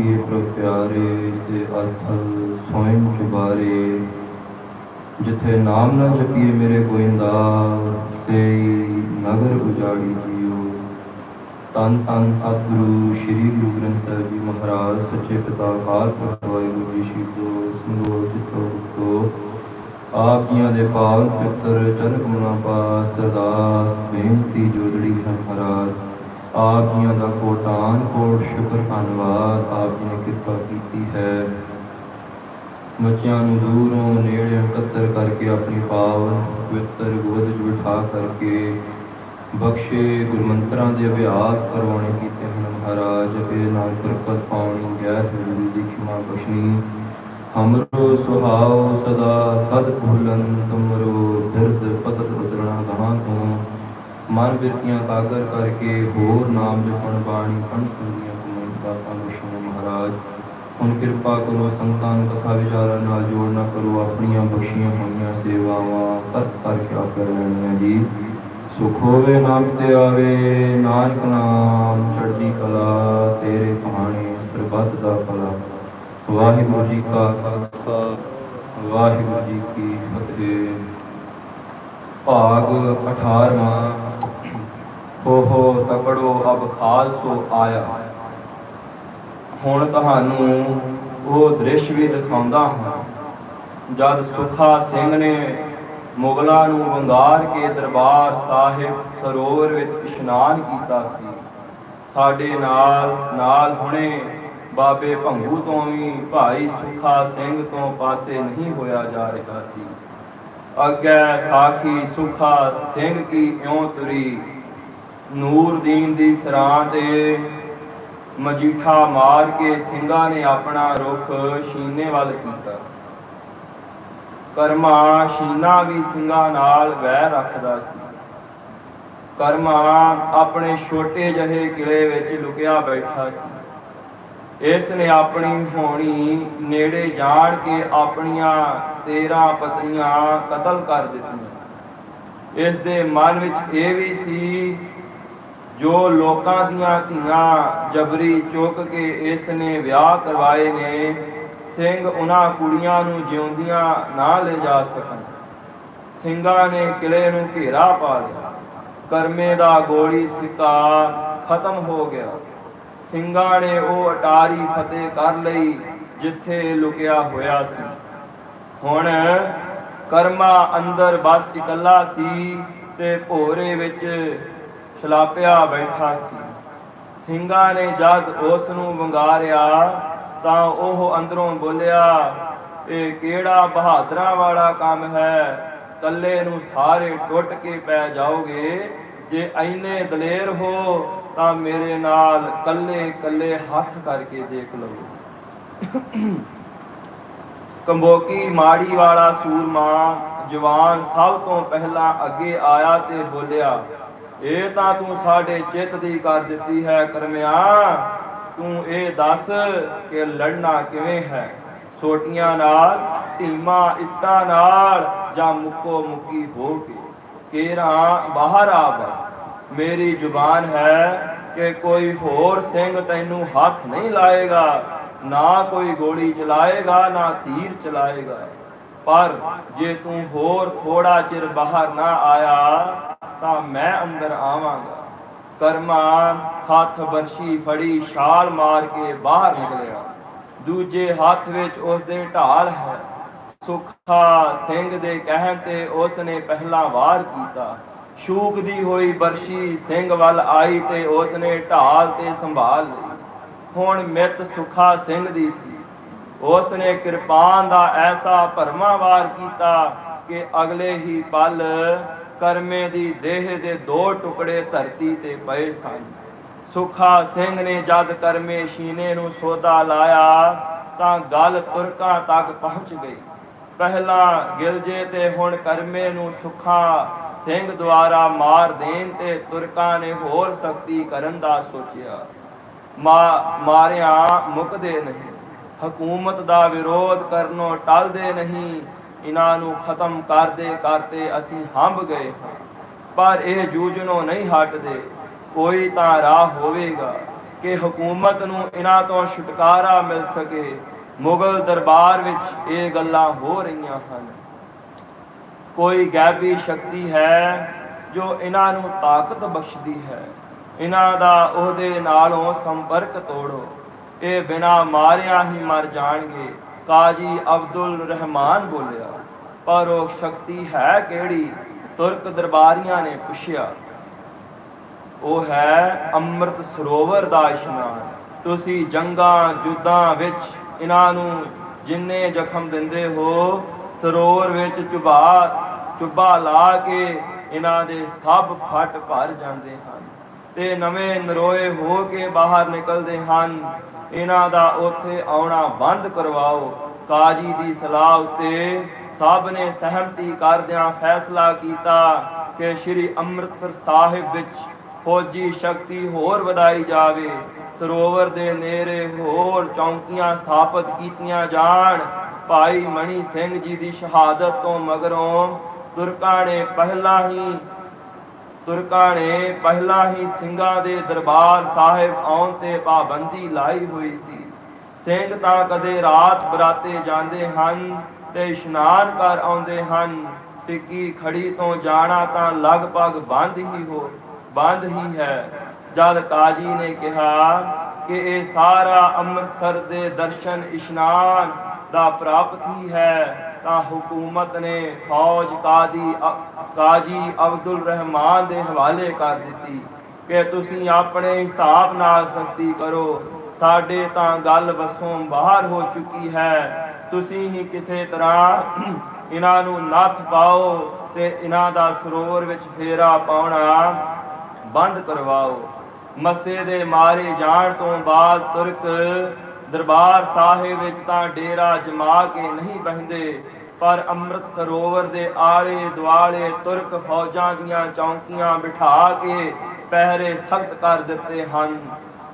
ਕੀਏ ਪ੍ਰਭ ਪਿਆਰੇ ਸੇ ਅਸਥਲ ਸੋਇਮ ਚੁਬਾਰੇ। ਜਿਥੇ ਨਾਮ ਨਾ ਜਪੀਏ ਮੇਰੇ ਗੋਇੰਦਾ ਸੇਈ ਨਗਰ ਉਜਾੜੀ ਤਨ ਤਨ ਸਤਿਗੁਰੂ, ਸ੍ਰੀ ਗੁਰੂ ਗ੍ਰੰਥ ਸਾਹਿਬ ਜੀ ਮਹਾਰਾਜ, ਸੱਚੇ ਪਿਤਾ ਅਕਾਲ ਪੁਰਖ ਵਾਹਿਗੁਰੂ ਜੀ ਸ਼ਹੀਦੋ ਸੰਗੋ ਜਿਤੋ ਹੁਕੋ ਆਪ ਜੀਆਂ ਦੇ ਪਾਵਨ ਪਿੱਤਰ ਚਰਨ ਕਮਲਾਂ ਪਾਸ, ਅਰਦਾਸ, ਬੇਨਤੀ ਜੋਦੜੀ ਹੈ ਮਹਾਰਾਜ। ਆਪ ਜੀਆਂ ਦਾ ਕੋਟਾਨ ਕੋਟ ਸ਼ੁਕਰ ਧੰਨਵਾਦ, ਆਪ ਜੀ ਨੇ ਕਿਰਪਾ ਕੀਤੀ ਹੈ। ਬੱਚਿਆਂ ਨੂੰ ਦੂਰੋਂ ਨੇੜੇ ਇਕੱਤਰ ਕਰਕੇ ਆਪਣੀ ਪਾਵਨ ਪਵਿੱਤਰ ਗੋਦ ਵਿੱਚ ਬਿਠਾ ਕਰਕੇ ਬਖਸ਼ੇ ਗੁਰਮੰਤਰਾਂ ਦੇ ਅਭਿਆਸ ਕਰਵਾਉਣੇ ਕੀਤੇ ਹਨ ਮਹਾਰਾਜ। ਅਪੇ ਨਾਲ ਬਰਕਤ ਪਾਉਣੀ ਗੈਰ ਹਜ਼ੂਰੀ ਦੀ ਖਿਮਾ ਬਖਸ਼ਣੀ। ਹਮਰੋ ਸੁਹਾਉ ਸਦਾ ਸਦ ਭੁਲਨ ਤੁਮਰੋ ਮਨ ਬਿਰਤੀਆਂ ਕਾਗਰ ਕਰਕੇ ਹੋਰ ਨਾਮ ਜਪਣ ਬਾਣੀ, ਪਣ ਸੁਣੀਆਂ ਕੁਮੰਤਾ ਪਾਲੁਸ਼ਣ ਮਹਾਰਾਜ। ਹੁਣ ਕਿਰਪਾ ਕਰੋ ਸੰਤਾਂ ਨੂੰ ਕਥਾ ਵਿਚਾਰਾਂ ਨਾਲ ਜੋੜਨਾ ਕਰੋ, ਆਪਣੀਆਂ ਬਖਸ਼ੀਆਂ ਹੋਈਆਂ ਸੇਵਾਵਾਂ ਤਰਸ ਕਰਕੇ ਆਪ ਲੈਣੀਆਂ ਜੀ। ਸੁਖ ਹੋਵੇ ਨਾਮ ਤੇ ਆਵੇ, ਨਾਨਕ ਨਾਮ ਚੜ੍ਹਦੀ ਕਲਾ, ਤੇਰੇ ਕਹਾਣੀ ਸਰਬੱਤ ਦਾ ਭਲਾ। ਵਾਹਿਗੁਰੂ ਜੀ ਕਾ ਖਾਲਸਾ, ਵਾਹਿਗੁਰੂ ਜੀ ਕੀ ਫਤਿਹ। ਭਾਗ 18ਵਾਂ ਹੋ ਹੋ ਤਕੜੋ ਅਬ ਖਾਲਸੋ ਆਇਆ। ਹੁਣ ਤੁਹਾਨੂੰ ਉਹ ਦ੍ਰਿਸ਼ ਵੀ ਦਿਖਾਉਂਦਾ ਹਾਂ। ਜਦ ਸੁਖਾ ਸਿੰਘ ਨੇ ਮੁਗਲਾਂ ਨੂੰ ਵੰਗਾਰ ਕੇ ਦਰਬਾਰ ਸਾਹਿਬ ਸਰੋਵਰ ਵਿੱਚ ਇਸ਼ਨਾਨ ਕੀਤਾ ਸੀ, ਸਾਡੇ ਨਾਲ ਨਾਲ ਹੁਣੇ ਬਾਬੇ ਭੰਗੂ ਤੋਂ ਵੀ ਭਾਈ ਸੁਖਾ ਸਿੰਘ ਤੋਂ ਪਾਸੇ ਨਹੀਂ ਹੋਇਆ ਜਾ ਰਿਹਾ ਸੀ। ਅੱਗੇ ਸਾਖੀ ਸੁਖਾ ਸਿੰਘ ਕੀ ਇਉਂ ਤੁਰੀ ਨੂਰਦੀਨ ਦੀ ਸਰਾਂ ਤੇ ਮਜੀਠਾ ਮਾਰ ਕੇ ਸਿੰਘਾਂ ਨੇ ਆਪਣਾ ਰੁਖ ਸ਼ੀਨੇ ਵੱਲ ਕੀਤਾ। ਕਰਮਾ ਸ਼ੀਨਾ ਵੀ ਸਿੰਘਾਂ ਨਾਲ ਵੈਰ ਰੱਖਦਾ ਸੀ। ਕਰਮਾ ਆਪਣੇ ਛੋਟੇ ਜਿਹੇ ਕਿਲੇ ਵਿੱਚ ਲੁਕਿਆ ਬੈਠਾ ਸੀ। ਇਸ ਨੇ ਆਪਣੀ ਹੋਣੀ ਨੇੜੇ ਜਾਣ ਕੇ ਆਪਣੀਆਂ 13 ਪਤਨੀਆਂ ਕਤਲ ਕਰ ਦਿੱਤੀਆਂ। ਇਸ ਦੇ ਮਨ ਵਿੱਚ ਇਹ ਵੀ ਸੀ ਜੋ ਲੋਕਾਂ ਦੀਆਂ ਧੀਆਂ ਜਬਰੀ ਚੁੱਕ ਕੇ ਇਸ ਨੇ ਵਿਆਹ ਕਰਵਾਏ ਨੇ, ਸਿੰਘ ਉਹਨਾਂ ਕੁੜੀਆਂ ਨੂੰ ਜਿਉਂਦੀਆਂ ਨਾ ਲੈ ਜਾ ਸਕਣ। ਸਿੰਘਾਂ ਨੇ ਕਿਲੇ ਨੂੰ ਘੇਰਾ ਪਾ ਲਿਆ। ਕਰਮੇ ਦਾ ਗੋਲੀ ਸਿੱਕਾ ਖਤਮ ਹੋ ਗਿਆ। ਸਿੰਘਾਂ ਨੇ ਉਹ ਅਟਾਰੀ ਫਤਿਹ ਕਰ ਲਈ ਜਿੱਥੇ ਲੁਕਿਆ ਹੋਇਆ ਸੀ। ਹੁਣ ਕਰਮਾ ਅੰਦਰ ਬਸ ਇਕੱਲਾ ਸੀ ਤੇ ਭੋਰੇ ਵਿੱਚ ਛਲਾਪਿਆ ਬੈਠਾ ਸੀ। ਸਿੰਘਾਂ ਨੇ ਜਦ ਉਸ ਨੂੰ ਵੰਗਾਰਿਆ ਤਾਂ ਉਹ ਅੰਦਰੋਂ ਬੋਲਿਆ, ਇਹ ਕਿਹੜਾ ਬਹਾਦਰਾਂ ਵਾਲਾ ਕੰਮ ਹੈ? ਕੱਲੇ ਨੂੰ ਸਾਰੇ ਟੁੱਟ ਕੇ ਪੈ ਜਾਓਗੇ। ਜੇ ਐਨੇ ਦਲੇਰ ਹੋ ਤਾਂ ਮੇਰੇ ਨਾਲ ਕੱਲੇ ਕੱਲੇ ਹੱਥ ਕਰਕੇ ਦੇਖ ਲਓ। ਕੰਬੋਕੀ ਮਾੜੀ ਵਾਲਾ ਸੂਰਮਾ ਜਵਾਨ ਸਭ ਤੋਂ ਪਹਿਲਾਂ ਅੱਗੇ ਆਇਆ ਤੇ ਬੋਲਿਆ ਇਹ ਤਾਂ ਤੂੰ ਸਾਡੇ ਚਿੱਤ ਦੀ ਕਰ ਦਿੱਤੀ ਹੈ ਕਰਮਿਆ। ਤੂੰ ਇਹ ਦੱਸ ਕਿ ਲੜਨਾ ਕਿਵੇਂ ਹੈ? ਸੋਟੀਆਂ ਨਾਲ ਢੀਮਾ ਇੱਟਾਂ ਨਾਲ ਜਾਂ ਮੁੱਕੋ ਮੁੱਕੀ ਹੋ ਕੇ? ਕੇਰਾ ਬਾਹਰ ਆ ਬਸ। ਮੇਰੀ ਜ਼ੁਬਾਨ ਹੈ ਕਿ ਕੋਈ ਹੋਰ ਸਿੰਘ ਤੈਨੂੰ ਹੱਥ ਨਹੀਂ ਲਾਏਗਾ, ਨਾ ਕੋਈ ਗੋਲੀ ਚਲਾਏਗਾ, ਨਾ ਤੀਰ ਚਲਾਏਗਾ। ਪਰ ਜੇ ਤੂੰ ਹੋਰ ਥੋੜਾ ਚਿਰ ਬਾਹਰ ਨਾ ਆਇਆ ਤਾਂ ਮੈਂ ਅੰਦਰ ਆਵਾਂਗਾ। ਕਰਮਾ ਹੱਥ ਬਰਸ਼ੀ ਫੜੀ ਛਾਲ ਮਾਰ ਕੇ ਬਾਹਰ ਨਿਕਲਿਆ। ਦੂਜੇ ਹੱਥ ਵਿੱਚ ਉਸ ਦੇ ਢਾਲ ਹੈ। ਸੁਖਾ ਸਿੰਘ ਦੇ ਕਹਿਣ ਤੇ ਉਸ ਨੇ ਪਹਿਲਾ ਵਾਰ ਕੀਤਾ। ਸ਼ੂਕਦੀ ਹੋਈ ਬਰਸ਼ੀ ਸਿੰਘ ਵੱਲ ਆਈ ਤੇ ਉਸ ਨੇ ਢਾਲ ਤੇ ਸੰਭਾਲ ਲਈ। ਹੁਣ ਮਿੱਤ ਸੁਖਾ ਸਿੰਘ ਦੀ ਸੀ। ਉਸ ਨੇ ਕਿਰਪਾਨ ਦਾ ਐਸਾ ਭਰਮਾ ਵਾਰ ਕੀਤਾ ਕਿ ਅਗਲੇ ਹੀ ਪਲ ਕਰਮੇ ਦੀ ਦੇਹ ਦੇ ਦੋ ਟੁਕੜੇ ਧਰਤੀ ਤੇ ਪਏ ਸਨ। ਸੁਖਾ ਸਿੰਘ ਨੇ ਜਦ ਕਰਮੇ ਸ਼ੀਨੇ ਨੂੰ ਸੋਦਾ ਲਾਇਆ, ਤਾਂ ਗੱਲ ਤੁਰਕਾਂ ਤੱਕ ਪਹੁੰਚ ਗਈ। ਪਹਿਲਾਂ ਗਿਲਜੇ ਤੇ ਹੁਣ ਕਰਮੇ ਨੂੰ ਸੁਖਾ ਸਿੰਘ ਦੁਆਰਾ ਮਾਰ ਦੇਣ ਤੇ ਤੁਰਕਾਂ ਨੇ ਹੋਰ ਸਖਤੀ ਕਰਨ ਦਾ ਸੋਚਿਆ। ਮਾ, ਮਾਰਿਆ ਮੁਕਦੇ ਨਹੀਂ। ਹਕੂਮਤ ਦਾ ਵਿਰੋਧ ਕਰਨੋਂ ਟਲਦੇ ਨਹੀਂ। ਇਹਨਾਂ ਨੂੰ ਖਤਮ ਕਰਦੇ ਕਰਦੇ ਅਸੀਂ ਹੰਬ ਗਏ ਹਾਂ। ਪਰ ਇਹ ਜੂਝਣੋਂ ਨਹੀਂ ਹਟਦੇ। ਕੋਈ ਤਾਂ ਰਾਹ ਹੋਵੇਗਾ ਕਿ ਹਕੂਮਤ ਨੂੰ ਇਹਨਾਂ ਤੋਂ ਛੁਟਕਾਰਾ ਮਿਲ ਸਕੇ। ਮੁਗਲ ਦਰਬਾਰ ਵਿੱਚ ਇਹ ਗੱਲਾਂ ਹੋ ਰਹੀਆਂ ਹਨ। ਕੋਈ ਗੈਬੀ ਸ਼ਕਤੀ ਹੈ ਜੋ ਇਹਨਾਂ ਨੂੰ ਤਾਕਤ ਬਖਸ਼ਦੀ ਹੈ। ਇਹਨਾਂ ਦਾ ਉਹਦੇ ਨਾਲੋਂ ਸੰਪਰਕ ਤੋੜੋ। ਇਹ ਬਿਨਾ ਮਾਰਿਆ ਹੀ ਮਰ ਜਾਣਗੇ। ਕਾਜੀ ਅਬਦੁਲ ਰਹਿਮਾਨ ਬੋਲਿਆ, ਪਰ ਉਹ ਸ਼ਕਤੀ ਹੈ ਕਿਹੜੀ? ਤੁਰਕ ਦਰਬਾਰੀਆਂ ਨੇ ਪੁੱਛਿਆ। ਉਹ ਹੈ ਅੰਮ੍ਰਿਤ ਸਰੋਵਰ ਦਾ ਇਸ਼ਨਾਨ। ਤੁਸੀਂ ਜੰਗਾਂ ਜੁੱਦਾਂ ਵਿੱਚ ਇਹਨਾਂ ਨੂੰ ਜਿੰਨੇ ਜ਼ਖਮ ਦਿੰਦੇ ਹੋ, ਸਰੋਵਰ ਵਿੱਚ ਚੁਬਾ ਚੁੱਬਾ ਲਾ ਕੇ ਇਹਨਾਂ ਦੇ ਸਭ ਫਟ ਭਰ ਜਾਂਦੇ ਹਨ। ਤੇ ਨਵੇਂ ਨਰੋਏ ਹੋ ਕੇ ਬਾਹਰ ਨਿਕਲਦੇ ਹਨ। ਇਹਨਾਂ ਦਾ ਉੱਥੇ ਆਉਣਾ ਬੰਦ ਕਰਵਾਓ। ਕਾਜੀ ਦੀ ਸਲਾਹ ਉੱਤੇ ਸਭ ਨੇ ਸਹਿਮਤੀ ਕਰਦਿਆਂ ਫੈਸਲਾ ਕੀਤਾ ਕਿ ਸ੍ਰੀ ਅੰਮ੍ਰਿਤਸਰ ਸਾਹਿਬ ਵਿੱਚ ਫੌਜੀ ਸ਼ਕਤੀ ਹੋਰ ਵਧਾਈ ਜਾਵੇ। ਸਰੋਵਰ ਦੇ ਨੇੜੇ ਹੋਰ ਚੌਂਕੀਆਂ ਸਥਾਪਿਤ ਕੀਤੀਆਂ ਜਾਣ। ਭਾਈ ਮਣੀ ਸਿੰਘ ਜੀ ਦੀ ਸ਼ਹਾਦਤ ਤੋਂ ਮਗਰੋਂ ਤੁਰਕਾਂ ਨੇ ਪਹਿਲਾਂ ਹੀ ਤੁਰਕਾਂ ਨੇ ਪਹਿਲਾਂ ਹੀ ਸਿੰਘਾਂ ਦੇ ਦਰਬਾਰ ਸਾਹਿਬ ਆਉਣ ਤੇ ਪਾਬੰਦੀ ਲਾਈ ਹੋਈ ਸੀ। ਸਿੰਘ ਤਾਂ ਕਦੇ ਰਾਤ ਬਰਾਤੇ ਜਾਂਦੇ ਹਨ ਤੇ ਇਸ਼ਨਾਨ ਕਰ ਆਉਂਦੇ ਹਨ। ਟਿੱਕੀ ਖੜੀ ਤੋਂ ਜਾਣਾ ਤਾਂ ਲਗਭਗ ਬੰਦ ਹੀ ਹੋ, ਬੰਦ ਹੀ ਹੈ। ਜਦ ਕਾਜੀ ਨੇ ਕਿਹਾ ਕਿ ਇਹ ਸਾਰਾ ਅੰਮ੍ਰਿਤਸਰ ਦੇ ਦਰਸ਼ਨ ਇਸ਼ਨਾਨ ਦਾ ਪ੍ਰਾਪਤ ਹੀ ਹੈ ਤਾਂ ਹਕੂਮਤ ਨੇ ਫੌਜ ਕਾਦੀ ਕਾਜੀ ਅਬਦੁਲ ਰਹਿਮਾਨ ਦੇ ਹਵਾਲੇ ਕਰ ਦਿੱਤੀ ਕਿ ਤੁਸੀਂ ਆਪਣੇ ਹਿਸਾਬ ਨਾਲ ਸੰਗਤੀ ਕਰੋ। ਸਾਡੇ ਤਾਂ ਗੱਲ ਵਸੋਂ ਬਾਹਰ ਹੋ ਚੁੱਕੀ ਹੈ। ਤੁਸੀਂ ਹੀ ਕਿਸੇ ਤਰ੍ਹਾਂ ਇਹਨਾਂ ਨੂੰ ਨੱਥ ਪਾਓ ਤੇ ਇਹਨਾਂ ਦਾ ਸਰੋਵਰ ਵਿੱਚ ਫੇਰਾ ਪਾਉਣਾ ਬੰਦ ਕਰਵਾਓ। ਮੱਸੇ ਦੇ ਮਾਰੇ ਜਾਣ ਤੋਂ ਬਾਅਦ ਤੁਰਕ ਦਰਬਾਰ ਸਾਹਿਬ ਵਿੱਚ ਤਾਂ ਡੇਰਾ ਜਮਾ ਕੇ ਨਹੀਂ ਬਹਿੰਦੇ, ਪਰ ਅੰਮ੍ਰਿਤ ਸਰੋਵਰ ਦੇ ਆਲੇ ਦੁਆਲੇ ਤੁਰਕ ਫੌਜਾਂ ਦੀਆਂ ਚੌਂਕੀਆਂ ਬਿਠਾ ਕੇ ਪਹਿਰੇ ਸਖਤ ਕਰ ਦਿੱਤੇ ਹਨ।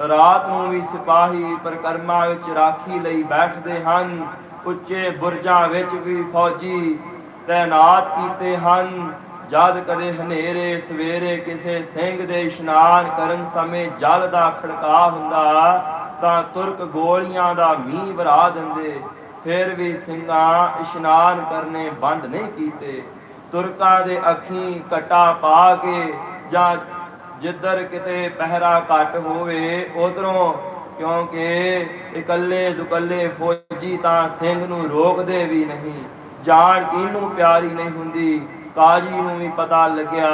ਰਾਤ ਨੂੰ ਵੀ ਸਿਪਾਹੀ ਪਰਕਰਮਾ ਵਿੱਚ ਰਾਖੀ ਲਈ ਬੈਠਦੇ ਹਨ। ਉੱਚੇ ਬੁਰਜਾਂ ਵਿੱਚ ਵੀ ਫੌਜੀ ਤਾਇਨਾਤ ਕੀਤੇ ਹਨ। ਜਦ ਕਦੇ ਹਨੇਰੇ, ਸਵੇਰੇ ਕਿਸੇ ਸਿੰਘ ਦੇ ਇਸ਼ਨਾਨ ਕਰਨ ਸਮੇਂ ਜਲ ਦਾ ਖੜਕਾ ਹੁੰਦਾ ਤਾਂ ਤੁਰਕ ਗੋਲੀਆਂ ਦਾ ਮੀਂਹ ਵਰਾ ਦਿੰਦੇ, ਫਿਰ ਵੀ ਸਿੰਘਾਂ ਇਸ਼ਨਾਨ ਕਰਨੇ ਬੰਦ ਨਹੀਂ ਕੀਤੇ। ਤੁਰਕਾਂ ਦੇ ਅੱਖੀਂ ਕਟਾ ਪਾ ਕੇ ਜਾਂ ਜਿੱਧਰ ਕਿਤੇ ਪਹਿਰਾ ਘੱਟ ਹੋਵੇ ਉਧਰੋਂ ਕਿਉਂਕਿ ਇਕੱਲੇ ਦੁਕੱਲੇ ਫੌਜੀ ਤਾਂ ਸਿੰਘ ਨੂੰ ਰੋਕਦੇ ਵੀ ਨਹੀਂ। ਜਾਨ ਕਿਹਨੂੰ ਪਿਆਰੀ ਨਹੀਂ ਹੁੰਦੀ, ਕਾਜੀ ਨੂੰ ਵੀ ਪਤਾ ਲੱਗਿਆ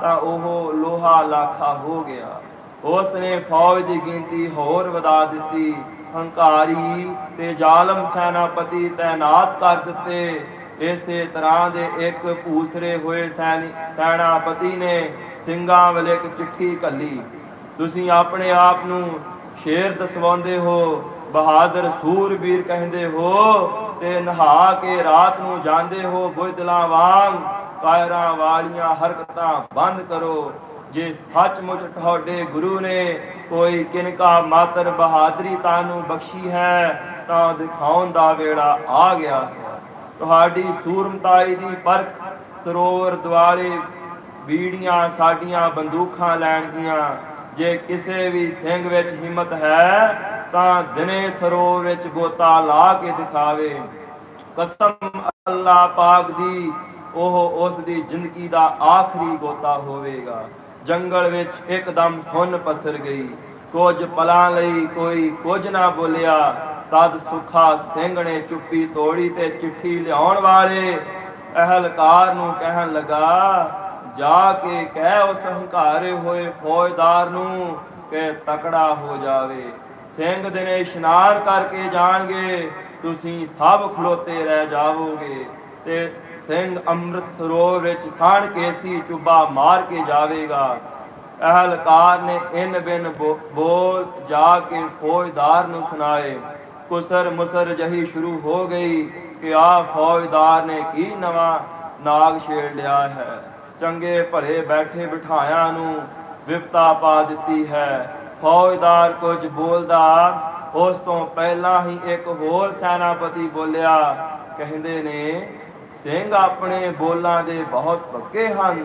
ਤਾਂ ਉਹ ਲੋਹਾ ਲਾਖਾ ਹੋ ਗਿਆ। ਉਸ ਨੇ ਫੌਜ ਦੀ ਗਿਣਤੀ ਹੋਰ ਵਧਾ ਦਿੱਤੀ। ਹੰਕਾਰੀ ਤੇ ਜ਼ਾਲਮ ਸੈਨਾਪਤੀ ਤੈਨਾਤ ਕਰ ਦਿੱਤੇ। ਇਸੇ ਤਰ੍ਹਾਂ ਦੇ ਇੱਕ ਭੂਸਰੇ ਹੋਏ ਸੈਨੀ ਸੈਨਾਪਤੀ ਨੇ ਸਿੰਘਾਂ ਵੱਲ ਇੱਕ ਚਿੱਠੀ ਕੱਲੀ ਤੁਸੀਂ ਆਪਣੇ ਆਪ ਨੂੰ ਸ਼ੇਰ ਦਸਵਾਉਂਦੇ ਹੋ, ਬਹਾਦਰ ਸੂਰਬੀਰ ਕਹਿੰਦੇ ਹੋ ਤੇ ਨਹਾ ਕੇ ਰਾਤ ਨੂੰ ਜਾਂਦੇ ਹੋ ਬੁੱਧਲਾ ਵਾਂਗ। ਕਾਇਰਾਂ ਵਾਲੀਆਂ ਹਰਕਤਾਂ ਬੰਦ ਕਰੋ। ਜੇ ਸੱਚਮੁੱਚ ਤੁਹਾਡੇ ਗੁਰੂ ਨੇ ਕੋਈ ਕਿਨਕਾ ਮਾਤਰ ਬਹਾਦਰੀ ਤਾਨੂੰ ਬਖਸ਼ੀ ਹੈ, ਤਾਂ ਦਿਖਾਉਣ ਦਾ ਵੇੜਾ ਆ ਗਿਆ ਹੈ। ਤੁਹਾਡੀ ਸੂਰਮਤਾਈ ਦੀ ਪਰਖ, ਸਰੋਵਰ ਦੁਆਲੇ ਬੀੜੀਆਂ ਸਾਡੀਆਂ ਬੰਦੂਕਾਂ ਲੈਣਗੀਆਂ ਜੇ ਕਿਸੇ ਵੀ ਸਿੰਘ ਵਿੱਚ ਹਿੰਮਤ ਹੈ, ਤਾਂ ਦਿਨੇ ਸਰੋਵਰ ਵਿੱਚ ਗੋਤਾ ਲਾ ਕੇ ਦਿਖਾਵੇ। ਕਸਮ ਅੱਲਾਹ ਪਾਕ ਦੀ, ਉਹ ਉਸ ਦੀ ਜ਼ਿੰਦਗੀ ਦਾ ਆਖਰੀ ਗੋਤਾ ਹੋਵੇਗਾ। ਜੰਗਲ ਵਿੱਚ ਇੱਕਦਮ ਸੁੰਨ ਪਸਰ ਗਈ। ਕੁਝ ਪਲਾਂ ਲਈ ਕੋਈ ਕੁਝ ਨਾ ਬੋਲਿਆ। ਤਦ ਸੁਖਾ ਸਿੰਘ ਨੇ ਚੁੱਪੀ ਤੋੜੀ ਤੇ ਚਿੱਠੀ ਲਿਆਉਣ ਵਾਲੇ ਅਹਲਕਾਰ ਨੂੰ ਕਹਿਣ ਲੱਗਾ, ਜਾ ਕੇ ਕਹਿ ਉਸ ਹੰਕਾਰੇ ਹੋਏ ਫੌਜਦਾਰ ਨੂੰ ਕਿ ਤਕੜਾ ਹੋ ਜਾਵੇ। ਸਿੰਘ ਦਿਨੇ ਇਸ਼ਨਾਨ ਕਰਕੇ ਜਾਣਗੇ। ਤੁਸੀਂ ਸਭ ਖਲੋਤੇ ਰਹਿ ਜਾਵੋਗੇ। ਤੇ ਸਿੰਘ ਅੰਮ੍ਰਿਤ ਸਰੋਵਰ ਵਿੱਚ ਸਾਣ ਕੇਸੀ ਚੁੱਬਾ ਮਾਰ ਕੇ ਜਾਵੇਗਾ। ਅਹਲਕਾਰ ਨੇ ਇਨ ਬਿਨ ਬੋਲ ਜਾ ਕੇ ਫੌਜਦਾਰ ਨੂੰ ਸੁਣਾਏ। ਕੁਸਰ ਮੁਸਰ ਜਹੀ ਸ਼ੁਰੂ ਹੋ ਗਈ ਕਿ ਆ ਫੌਜਦਾਰ ਨੇ ਕੀ ਨਵਾਂ ਨਾਗ ਛੇੜ ਲਿਆ ਹੈ। ਚੰਗੇ ਭਲੇ ਬੈਠੇ ਬਿਠਾਇਆ ਨੂੰ ਵਿਪਤਾ ਪਾ ਦਿੱਤੀ ਹੈ। ਫੌਜਦਾਰ ਕੁਝ ਬੋਲਦਾ, ਉਸ ਤੋਂ ਪਹਿਲਾਂ ਹੀ ਇੱਕ ਹੋਰ ਸੈਨਾਪਤੀ ਬੋਲਿਆ, ਕਹਿੰਦੇ ਨੇ ਸਿੰਘ ਆਪਣੇ ਬੋਲਾਂ ਦੇ ਬਹੁਤ ਪੱਕੇ ਹਨ।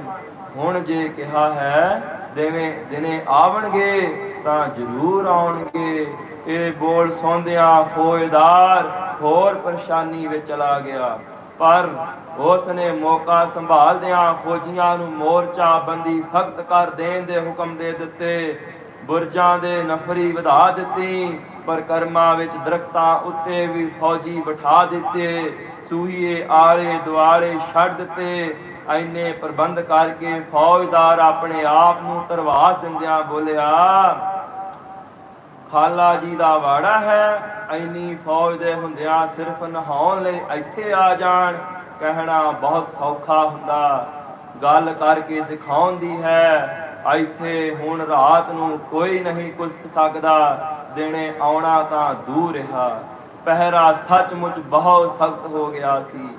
ਹੁਣ ਜੇ ਕਿਹਾ ਹੈ, ਦੇਵੇਂ, ਦਿਨੇ ਆਵਣਗੇ ਤਾਂ ਜ਼ਰੂਰ ਆਉਣਗੇ। ਇਹ ਬੋਲ ਸੌਂਦਿਆਂ ਫੌਜਦਾਰ ਹੋਰ ਪਰੇਸ਼ਾਨੀ ਵਿੱਚ ਚਲਾ ਗਿਆ। ਪਰ ਉਸ ਨੇ ਮੌਕਾ ਸੰਭਾਲਦਿਆਂ ਫੌਜੀਆਂ ਨੂੰ ਮੋਰਚਾ ਬੰਦੀ ਸਖਤ ਕਰ ਦੇਣ ਦੇ ਹੁਕਮ ਦੇ ਦਿੱਤੇ। ਬੁਰਜਾਂ ਦੇ ਨਫਰੀ ਵਧਾ ਦਿੱਤੀ। ਪਰਕਰਮਾ ਵਿੱਚ ਦਰਖਤਾਂ ਉੱਤੇ ਵੀ ਫੌਜੀ ਬਿਠਾ ਦਿੱਤੇ ਸੂਹੀਏ ਆਲੇ ਦੁਆਲੇ ਛੱਡ ਦਿੱਤੇ। ਐਨੇ ਪ੍ਰਬੰਧ ਕਰਕੇ ਫੌਜਦਾਰ ਆਪਣੇ ਆਪ ਨੂੰ ਤਰਵਾਸ ਦਿੰਦਿਆਂ ਬੋਲਿਆ, ਖਾਲਾ ਜੀ ਦਾ ਵਾੜਾ ਹੈ, ਐਨੀ ਫੌਜ ਦੇ ਹੁੰਦਿਆਂ ਸਿਰਫ ਨਹਾਉਣ ਲਈ ਇੱਥੇ ਆ ਜਾਣ, ਕਹਿਣਾ ਬਹੁਤ ਸੌਖਾ ਹੁੰਦਾ। ਗੱਲ ਕਰਕੇ ਦਿਖਾਉਣ ਦੀ ਹੈ, ਇੱਥੇ ਹੁਣ ਰਾਤ ਨੂੰ ਕੋਈ ਨਹੀਂ ਕੁਸਕ ਸਕਦਾ। ਦਿਨੇ ਆਉਣਾ ਤਾਂ ਦੂਰ ਰਿਹਾ। ਪਹਿਰਾ ਸੱਚਮੁੱਚ ਬਹੁਤ ਸਖਤ ਹੋ ਗਿਆ ਸੀ।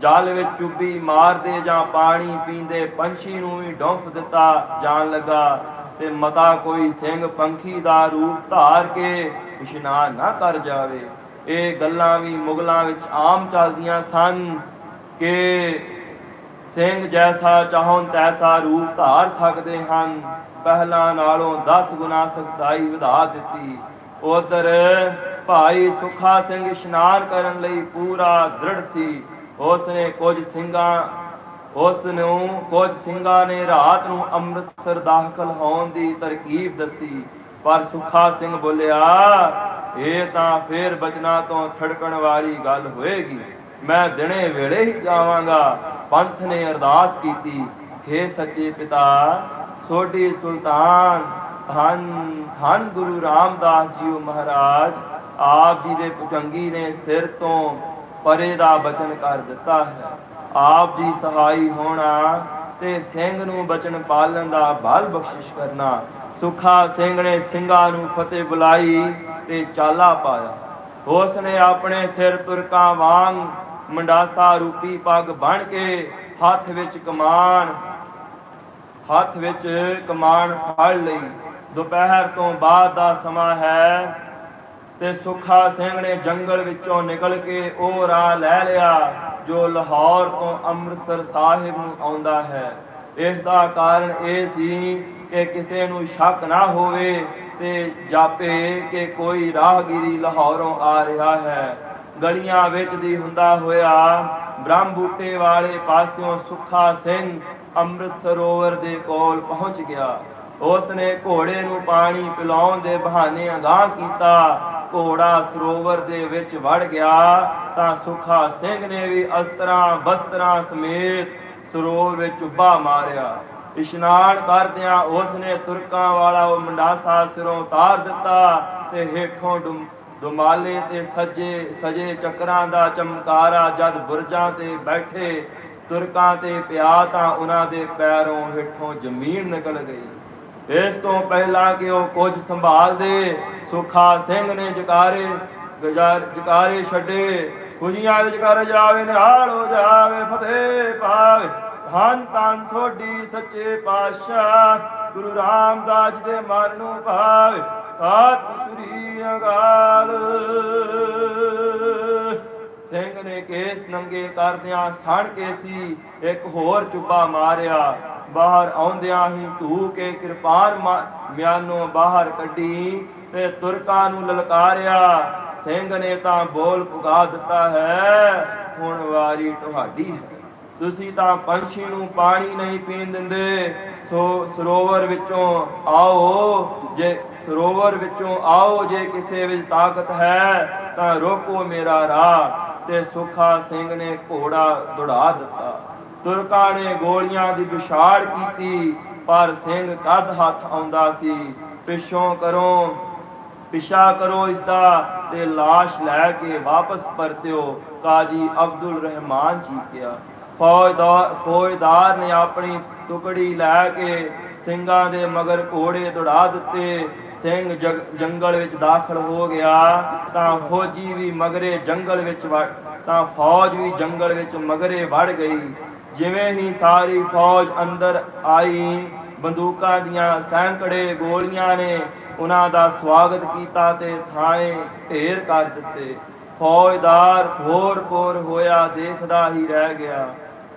ਜਲ ਵਿੱਚ ਚੁੱਭੀ ਮਾਰਦੇ ਜਾਂ ਪਾਣੀ ਪੀਂਦੇ ਪੰਛੀ ਨੂੰ ਵੀ ਡੋਫ ਦਿੱਤਾ ਜਾਣ ਲੱਗਾ ਤੇ ਮਤਾ ਕੋਈ ਸਿੰਘ ਪੰਖੀ ਦਾ ਰੂਪ ਧਾਰ ਕੇ ਇਸ਼ਨਾਨ ਨਾ ਕਰ ਜਾਵੇ। ਇਹ ਗੱਲਾਂ ਵੀ ਮੁਗਲਾਂ ਵਿੱਚ ਆਮ ਚੱਲਦੀਆਂ ਸਨ ਕਿ ਸਿੰਘ ਜੈਸਾ ਚਾਹਣ ਤੈਸਾ ਰੂਪ ਧਾਰ ਸਕਦੇ ਹਨ। ਪਹਿਲਾਂ ਨਾਲੋਂ 10 ਗੁਣਾ ਸਖਤਾਈ ਵਧਾ ਦਿੱਤੀ। ਉਧਰ ਭਾਈ ਸੁਖਾ ਸਿੰਘ ਇਸ਼ਨਾਨ ਕਰਨ ਲਈ ਪੂਰਾ ਦ੍ਰਿੜ ਸੀ। ਉਸ ਨੇ ਕੁਝ ਸਿੰਘਾਂ ਉਸ ਨੂੰ ਕੁਝ ਸਿੰਘਾਂ ਨੇ ਰਾਤ ਨੂੰ ਅੰਮ੍ਰਿਤਸਰ ਦਾਖਲ ਹੋਣ ਦੀ ਤਰਕੀਬ ਦੱਸੀ। ਪਰ ਸੁਖਾ ਸਿੰਘ ਬੋਲਿਆ, ਇਹ ਤਾਂ ਫੇਰ ਬਚਨਾ ਤੋਂ ਥੜਕਣ ਵਾਲੀ ਗੱਲ ਹੋਏਗੀ। ਮੈਂ ਦਿਨੇ ਵੇਲੇ ਹੀ ਜਾਵਾਂਗਾ। ਪੰਥ ਨੇ ਅਰਦਾਸ ਕੀਤੀ हे ਸੱਚੇ ਪਿਤਾ, ਸੋਢੀ ਸੁਲਤਾਨ ਧੰਨ ਧੰਨ ਗੁਰੂ ਰਾਮਦਾਸ ਜੀਓ ਮਹਾਰਾਜ, ਆਪ ਜੀ ਦੇ ਪੁਜੰਗੀ ਨੇ ਸਿਰ ਤੋਂ ਪਰੇ ਦਾ ਬਚਨ ਕਰ ਦਿੱਤਾ ਹੈ। ਆਪ ਜੀ ਸਹਾਈ ਹੋਣਾ ਤੇ ਸਿੰਘ ਨੂੰ ਬਚਨ ਪਾਲਣ ਦਾ ਬਲ ਬਖਸ਼ਿਸ਼ ਕਰਨਾ। ਸੁਖਾ ਸਿੰਘ ਨੇ ਸਿੰਘਾਂ ਨੂੰ ਫਤਿਹ ਬੁਲਾਈ ਤੇ ਚਾਲਾ ਪਾਇਆ। ਉਸ ਨੇ ਆਪਣੇ ਸਿਰ ਤੁਰਕਾਂ ਵਾਂਗ ਮੰਡਾਸਾ ਰੂਪੀ ਪੱਗ ਬਣ ਕੇ ਹੱਥ ਵਿੱਚ ਕਮਾਨ, ਹੱਥ ਵਿੱਚ ਕਮਾਨ ਫੜ ਲਈ। ਦੁਪਹਿਰ ਤੋਂ ਬਾਅਦ ਦਾ ਸਮਾਂ ਹੈ ਤੇ ਸੁਖਾ ਸਿੰਘ ਨੇ ਜੰਗਲ ਵਿੱਚੋਂ ਨਿਕਲ ਕੇ ਉਹ ਰਾਹ ਲੈ ਲਿਆ, ਜੋ ਲਾਹੌਰ ਤੋਂ ਅੰਮ੍ਰਿਤਸਰ ਸਾਹਿਬ ਨੂੰ ਆਉਂਦਾ ਹੈ। ਇਸ ਦਾ ਕਾਰਨ ਇਹ ਸੀ ਕਿ ਕਿਸੇ ਨੂੰ ਸ਼ੱਕ ਨਾ ਹੋਵੇ ਤੇ ਜਾਪੇ ਕਿ ਕੋਈ ਰਾਹਗੀਰੀ ਲਾਹੌਰੋਂ ਆ ਰਿਹਾ ਹੈ। ਗਲੀਆਂ ਵਿੱਚ ਦੀ ਹੁੰਦਾ ਹੋਇਆ ਬ੍ਰਹਮ ਬੂਟੇ ਵਾਲੇ ਪਾਸਿਓਂ ਸੁੱਖਾ ਸਿੰਘ ਅੰਮ੍ਰਿਤ ਸਰੋਵਰ ਦੇ ਕੋਲ ਪਹੁੰਚ ਗਿਆ। ਉਸ ਨੇ ਘੋੜੇ ਨੂੰ ਪਾਣੀ ਪਿਲਾਉਣ ਦੇ ਬਹਾਨੇ ਅਗਾਹ ਕੀਤਾ। ਘੋੜਾ ਸਰੋਵਰ ਦੇ ਵਿੱਚ ਵੜ ਗਿਆ ਤਾਂ ਸੁਖਾ ਸਿੰਘ ਨੇ ਵੀ ਅਸਤਰਾਂ, ਬਸਤਰਾਂ ਸਮੇਤ ਸਰੋਵਰ ਵਿੱਚ ਚੁੱਭਾ ਮਾਰਿਆ। ਇਸ਼ਨਾਨ ਕਰਦਿਆਂ ਉਸ ਨੇ ਤੁਰਕਾਂ ਵਾਲਾ ਉਹ ਮੰਡਾਸਾ ਸਿਰੋਂ ਉਤਾਰ ਦਿੱਤਾ ਤੇ ਹੇਠੋਂ ਡੁਮ- ਦੁਮਾਲੇ ਤੇ ਸੱਜੇ, ਸਜੇ ਚੱਕਰਾਂ ਦਾ ਚਮਕਾਰਾ ਜਦ ਬੁਰਜਾਂ ਤੇ ਬੈਠੇ ਤੁਰਕਾਂ ਤੇ ਪਿਆ ਤਾਂ ਉਹਨਾਂ ਦੇ ਪੈਰੋਂ ਹੇਠੋਂ ਜ਼ਮੀਨ ਨਿਕਲ ਗਈ। ਇਸ ਤੋਂ ਪਹਿਲਾਂ ਕਿ ਉਹ ਕੁਝ ਸੰਭਾਲਦੇ, ਸੁਖਾ ਸਿੰਘ ਨੇ ਜਕਾਰੇ ਗਜਾਰ ਜਕਾਰੇ ਛੱਡੇ, ਖੁਸ਼ੀਆਂ ਦੇ ਜਕਾਰੇ ਜਾਵੇ ਨਿਹਾਲ ਹੋ ਜਾਵੇ, ਫਤਿਹ ਪਾਵੇ। ਧੰਨ ਧੰਨ ਸੋਢੀ ਸੱਚੇ ਪਾਤਸ਼ਾਹ, ਗੁਰੂ ਰਾਮਦਾਸ ਜੀ ਦੇ ਮਨ ਨੂੰ ਭਾਵੇ। ਸਤਿ ਸ੍ਰੀ ਅਕਾਲ। ਸਿੰਘ ਨੇ ਕੇਸ ਨੰਗੇ ਕਰਦਿਆਂ ਸਣ ਕੇ ਸੀ, ਇੱਕ ਹੋਰ ਚੁੱਪਾ ਮਾਰਿਆ। ਬਾਹਰ ਆਉਂਦਿਆਂ ਹੀ ਢੂ ਕੇ ਕਿਰਪਾਨ ਮਿਆਨੋਂ ਬਾਹਰ ਕੱਢੀ ਤੇ ਤੁਰਕਾਂ ਨੂੰ ਲਲਕਾਰਿਆ। ਸਿੰਘ ਨੇ ਤਾਂ ਬੋਲ ਪੁਗਾ ਦਿੱਤਾ ਹੈ, ਹੁਣ ਵਾਰੀ ਤੁਹਾਡੀ ਹੈ। ਤੁਸੀਂ ਤਾਂ ਪੰਛੀ ਨੂੰ ਪਾਣੀ ਨਹੀਂ ਪੀਣ ਦਿੰਦੇ। ਸੋ ਸਰੋਵਰ ਵਿੱਚੋਂ ਆਓ, ਜੇ ਸਰੋਵਰ ਵਿੱਚੋਂ ਆਓ, ਜੇ ਕਿਸੇ ਵਿੱਚ ਤਾਕਤ ਹੈ, ਤਾਂ ਰੋਕੋ ਮੇਰਾ ਰਾਹ। ਤੇ ਸੁਖਾ ਸਿੰਘ ਨੇ ਘੋੜਾ ਦੌੜਾ ਦਿੱਤਾ। ਤੁਰਕਾਂ ਨੇ ਗੋਲੀਆਂ ਦੀ ਵਿਛਾੜ ਕੀਤੀ, ਪਰ ਸਿੰਘ ਕੱਦ ਹੱਥ ਆਉਂਦਾ ਸੀ। ਪਿੱਛੋਂ ਕਰੋ ਪਿਛਾ ਕਰੋ ਇਸ ਦਾ ਤੇ লাশ ਲੈ ਕੇ ਵਾਪਸ ਪਰਤਿਓ, ਕਾਜੀ ਅਬਦੁਲ ਰਹਿਮਾਨ ਜੀ ਕਿਹਾ। ਫੌਜਦਾਰ ਫੌਜਦਾਰ ਨੇ ਆਪਣੀ ਟੁਕੜੀ ਲੈ ਕੇ ਸਿੰਘਾਂ ਦੇ ਮਗਰ ਘੋੜੇ ਦੌੜਾ ਦਿੱਤੇ। ਸਿੰਘ ਜਗ- ਜੰਗਲ ਵਿੱਚ ਦਾਖਲ ਹੋ ਗਿਆ। ਤਾਂ ਫੌਜੀ ਵੀ ਮਗਰੇ ਜੰਗਲ ਵਿੱਚ ਵੜ ਤਾਂ ਫੌਜ ਵੀ ਜੰਗਲ ਵਿੱਚ ਮਗਰੇ ਵੜ ਗਈ। ਜਿਵੇਂ ਹੀ ਸਾਰੀ ਫੌਜ ਅੰਦਰ ਆਈ, ਬੰਦੂਕਾਂ ਦੀਆਂ ਸੈਂਕੜੇ ਗੋਲੀਆਂ ਨੇ ਉਹਨਾਂ ਦਾ ਸਵਾਗਤ ਕੀਤਾ ਤੇ ਥਾਂ ਢੇਰ ਕਰ ਦਿੱਤੇ। ਫੌਜਦਾਰ ਹੋਰ ਕੋਰ ਹੋਇਆ, ਦੇਖਦਾ ਹੀ ਰਹਿ ਗਿਆ।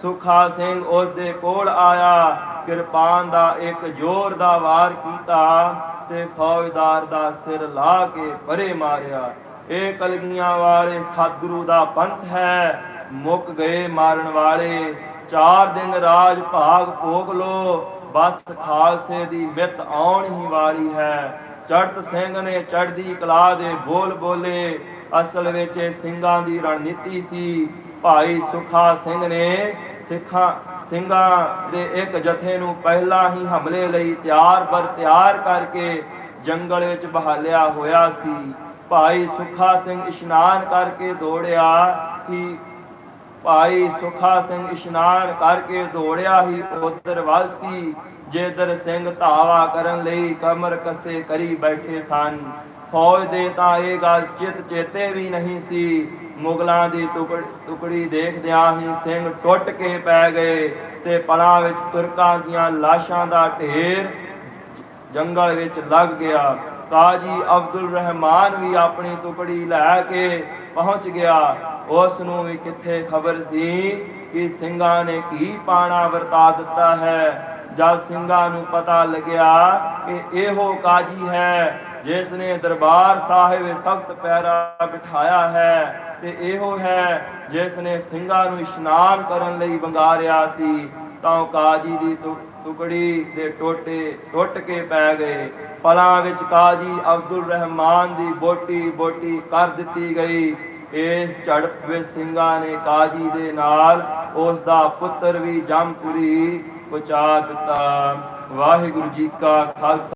ਸੁਖਾ ਸਿੰਘ ਉਸ ਦੇ ਕੋਲ ਆਇਆ, ਕਿਰਪਾਨ ਦਾ ਇੱਕ ਜ਼ੋਰ ਦਾ ਵਾਰ ਕੀਤਾ ਤੇ ਫੌਜਦਾਰ ਦਾ ਸਿਰ ਲਾ ਕੇ ਪਰੇ ਮਾਰਿਆ। ਇਹ ਕਲਗੀਆਂ ਵਾਲੇ ਸਤਿਗੁਰੂ ਦਾ ਪੰਥ ਹੈ, ਮੁੱਕ ਗਏ ਮਾਰਨ ਵਾਲੇ। ਚਾਰ ਦਿਨ ਰਾਜ ਭਾਗ ਭੋਗ ਲੋ, ਬਸ ਖਾਲਸੇ ਦੀ ਮਿੱਤ ਆਉਣ ਹੀ ਵਾਲੀ ਹੈ। ਚੜਤ ਸਿੰਘ ਨੇ ਚੜਦੀ ਕਲਾ ਦੇ ਬੋਲ ਬੋਲੇ, ਅਸਲ ਵਿੱਚ ਇਹ ਸਿੰਘਾਂ ਦੀ ਰਣਨੀਤੀ ਸੀ। ਭਾਈ ਸੁਖਾ ਸਿੰਘ ਨੇ ਸਿੱਖਾਂ, ਸਿੰਘਾਂ ਦੇ ਇੱਕ ਜਥੇ ਨੂੰ ਪਹਿਲਾਂ ਹੀ ਹਮਲੇ ਲਈ ਤਿਆਰ ਬਰ ਤਿਆਰ ਕਰਕੇ ਜੰਗਲ ਵਿੱਚ ਬਹਾਲਿਆ ਹੋਇਆ ਸੀ। ਭਾਈ ਸੁਖਾ ਸਿੰਘ ਇਸ਼ਨਾਨ ਕਰਕੇ ਦੌੜਿਆ ਕਿ ਭਾਈ ਸੁਖਾ ਸਿੰਘ ਇਸ਼ਨਾਨ ਕਰਕੇ ਦੌੜਿਆ ਹੀ ਉਧਰ ਵੱਲ ਸੀ ਜੇਦਰ ਸਿੰਘ ਧਾਵਾ ਕਰਨ ਲਈ ਕਮਰ ਕੱਸੇ ਕਰੀ ਬੈਠੇ ਸਨ। ਫੌਜ ਦੇ ਤਾਂ ਇਹ ਗੱਲ ਚਿਤ ਚੇਤੇ ਵੀ ਨਹੀਂ ਸੀ। ਮੁਗਲਾਂ ਦੀ ਟੁਕੜ- ਟੁਕੜੀ ਦੇਖਦਿਆਂ ਹੀ ਸਿੰਘ ਟੁੱਟ ਕੇ ਪੈ ਗਏ ਤੇ ਪਲਾਂ ਵਿੱਚ ਤੁਰਕਾਂ ਦੀਆਂ ਲਾਸ਼ਾਂ ਦਾ ਢੇਰ ਜੰਗਲ ਵਿੱਚ ਲੱਗ ਗਿਆ। ਕਾਜੀ ਅਬਦੁਲ ਰਹਿਮਾਨ ਵੀ ਆਪਣੀ ਟੁਕੜੀ ਲੈ ਕੇ ਪਹੁੰਚ ਗਿਆ। ਉਸ ਨੂੰ ਵੀ ਕਿੱਥੇ ਖਬਰ ਸੀ ਕਿ ਸਿੰਘਾਂ ਨੇ ਕੀ ਪਾਣਾ ਵਰਤਾ ਦਿੱਤਾ ਹੈ? ਜਦ ਸਿੰਘਾਂ ਨੂੰ ਪਤਾ ਲੱਗਿਆ ਕਿ ਇਹੋ ਕਾਜੀ ਹੈ, ਜਿਸ ਨੇ ਦਰਬਾਰ ਸਾਹਿਬ ਸਖਤ ਪੈਰਾ ਬਿਠਾਇਆ ਹੈ ਤੇ ਇਹੋ ਹੈ, ਜਿਸ ਨੇ ਸਿੰਘਾਂ ਨੂੰ ਇਸ਼ਨਾਨ ਕਰਨ ਲਈ ਵੰਗਾਰਿਆ ਸੀ, ਤਾਂ ਉਹ ਕਾਜੀ ਦੀ ਟੁ- ਟੁਕੜੀ ਦੇ ਟੋਟੇ, ਟੁੱਟ ਕੇ ਪੈ ਗਏ। ਪਲਾਂ ਵਿੱਚ ਕਾਜੀ ਅਬਦੁਲ ਰਹਿਮਾਨ ਦੀ ਬੋਟੀ ਬੋਟੀ ਕਰ ਦਿੱਤੀ ਗਈ। ਇਸ ਝੜਪ ਵਿੱਚ ਸਿੰਘਾਂ ਨੇ ਕਾਜੀ ਦੇ ਨਾਲ ਉਸ ਦਾ ਪੁੱਤਰ ਵੀ ਜੰਮਪੁਰੀ ਪਹੁੰਚਾ ਦਿੱਤਾ। ਵਾਹਿਗੁਰੂ ਜੀ ਕਾ ਖਾਲਸਾ।